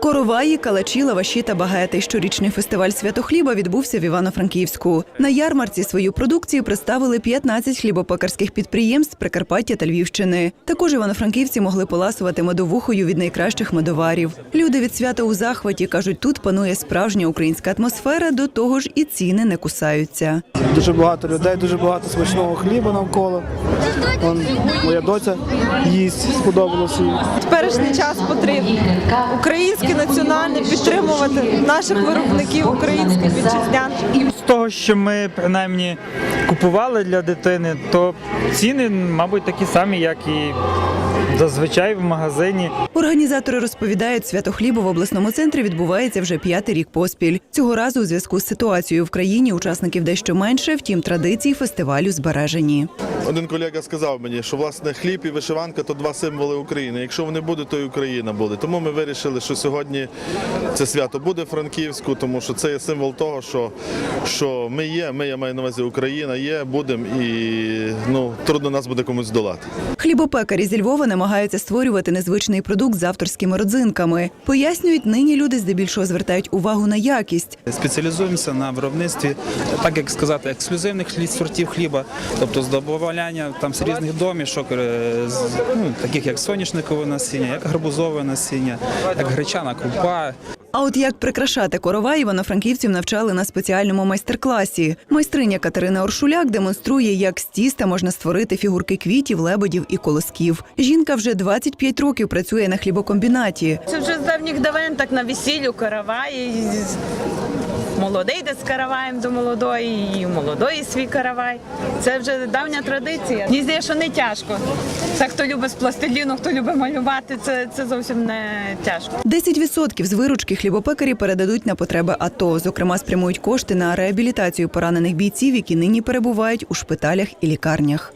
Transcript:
Короваї, калачі, лаваші та багети. Щорічний фестиваль свято хліба відбувся в Івано-Франківську. На ярмарці свою продукцію представили 15 хлібопекарських підприємств Прикарпаття та Львівщини. Також івано-франківці могли поласувати медовухою від найкращих медоварів. Люди від свята у захваті кажуть, тут панує справжня українська атмосфера. До того ж, і ціни не кусаються. Дуже багато людей, дуже багато смачного хліба навколо. Вон, моя доця їсть, сподобалося теперішній час потрібно українське національне підтримувати наших виробників українських вітчизнян. З того, що ми принаймні купували для дитини, то ціни, мабуть, такі самі, як і зазвичай в магазині. Організатори розповідають, свято хлібу в обласному центрі відбувається вже п'ятий рік поспіль. Цього разу у зв'язку з ситуацією в країні учасників дещо менше, втім традиції фестивалю збережені. Один колега сказав мені, що власне хліб і вишиванка то два символи України. Якщо вони будуть, то і Україна буде. Тому ми вирішили, що сьогодні це свято буде Франківську, тому що це є символ того, що, що ми є. Ми я маю на увазі Україна є, будемо і ну трудно нас буде комусь здолати. Хлібопекарі зі Львова намагаються створювати незвичний продукт з авторськими родзинками. Пояснюють, нині люди здебільшого звертають увагу на якість. Спеціалізуємося на виробництві, так як сказати, ексклюзивних сортів хліба, тобто з добавляння там з різних домішок, е, з, ну, таких як соняшникове насіння, як гарбузове насіння, як гречана крупа. А от як прикрашати корова івано-франківців навчали на спеціальному майстер-класі. Майстриня Катерина Оршуляк демонструє, як з тіста можна створити фігурки квітів, лебедів і колосків. Жінка вже 25 років працює на хлібокомбінаті. Це вже з давніх давен так на весіллю каравай. Молодий йде з караваєм до молодої, і молодої свій каравай. Це вже давня традиція. Мені здається, що не тяжко. Це хто любить з пластиліну, хто любить малювати, це, це зовсім не тяжко. 10% з виручки хлібопекарі передадуть на потреби АТО. Зокрема, спрямують кошти на реабілітацію поранених бійців, які нині перебувають у шпиталях і лікарнях.